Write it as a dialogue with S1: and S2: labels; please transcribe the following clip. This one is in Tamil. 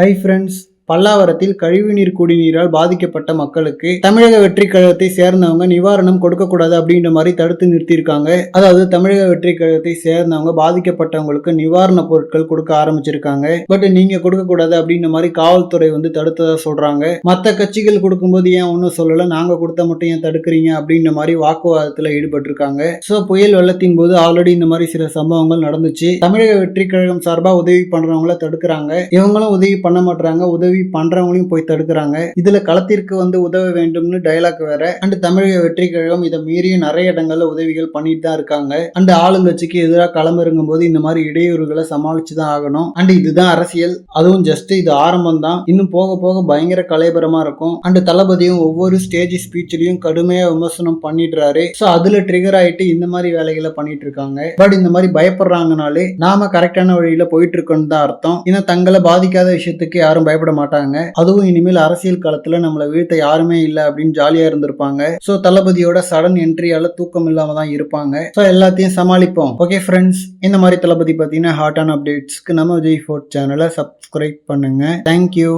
S1: ஹை ஃப்ரெண்ட்ஸ் பல்லாவரத்தில் கழிவுநீர் குடிநீரால் பாதிக்கப்பட்ட மக்களுக்கு தமிழக வெற்றி கழகத்தை சேர்ந்தவங்க நிவாரணம் கொடுக்கக்கூடாது அப்படின்ற மாதிரி தடுத்து நிறுத்தியிருக்காங்க. அதாவது தமிழக வெற்றி கழகத்தை சேர்ந்தவங்க பாதிக்கப்பட்டவங்களுக்கு நிவாரண பொருட்கள் கொடுக்க ஆரம்பிச்சிருக்காங்க. பட் நீங்க கொடுக்கக்கூடாது அப்படின்ற மாதிரி காவல்துறை வந்து தடுத்ததா சொல்றாங்க. மற்ற கட்சிகள் கொடுக்கும்போது ஏன் ஒன்றும் சொல்லல? நாங்க கொடுத்த மட்டும் ஏன் தடுக்கிறீங்க? அப்படின்ற மாதிரி வாக்குவாதத்தில் ஈடுபட்டிருக்காங்க. ஸோ புயல் வெள்ளத்தின் போது ஆல்ரெடி இந்த மாதிரி சில சம்பவங்கள் நடந்துச்சு. தமிழக வெற்றி கழகம் சார்பாக உதவி பண்றவங்கள தடுக்கிறாங்க. இவங்களும் உதவி பண்ண மாட்டாங்க உதவி பண்றவங்களையும் போய் தடுக்கிறாங்க. இதுல களத்திற்கு வந்து உதவ வேண்டும்னு டயலாக் வேற. அண்ட் தமிழக வெற்றி கழகம் இதை மீறிய நிறைய இடங்கள்ல உதவிகள் பண்ணிட்டு தான் இருக்காங்க. அண்ட் ஆளுங்கட்சிக்கு எதிராக களமிறங்கும் போது இந்த மாதிரி இடையூறுகளை சமாளிச்சு தான் ஆகணும். அண்ட் இதுதான் அரசியல். அதுவும் ஜஸ்ட் இது ஆரம்பம் தான் இன்னும் போக போக பயங்கர கலைபரமா இருக்கும். அண்ட் தளபதியும் ஒவ்வொரு ஸ்டேஜ் ஸ்பீச்லயும் கடுமையா விமர்சனம் பண்ணிடுறாரு. ஸோ அதுல ட்ரிகர் ஆயிட்டு இந்த மாதிரி வேலைகளை பண்ணிட்டு இருக்காங்க. பட் இந்த மாதிரி பயப்படுறாங்கனாலே நாம கரெக்டான வழியில போயிட்டு இருக்கோம்னு தான் அர்த்தம். ஏன்னா தங்களை பாதிக்காத விஷயத்துக்கு யாரும் பயப்பட மாட்டாங்க. அதுவும் இனிமேல் அரசியல் களத்துல நம்மளை வீழ்த்த யாருமே இல்லை அப்படின்னு ஜாலியா இருந்திருப்பாங்க. ஸோ தளபதியோட சடன் என்ட்ரியால தூக்கம் இல்லாம தான் இருப்பாங்க. ஸோ எல்லாத்தையும் சமாளிப்போம். ஓகே ஃப்ரெண்ட்ஸ் இந்த மாதிரி தளபதி பார்த்தீங்கன்னா ஹாட்டான அப்டேட்ஸ்க்கு நம்ம விஜய் ஃபோர்ட் சேனலை சப்ஸ்கிரைப் பண்ணுங்க. Thank you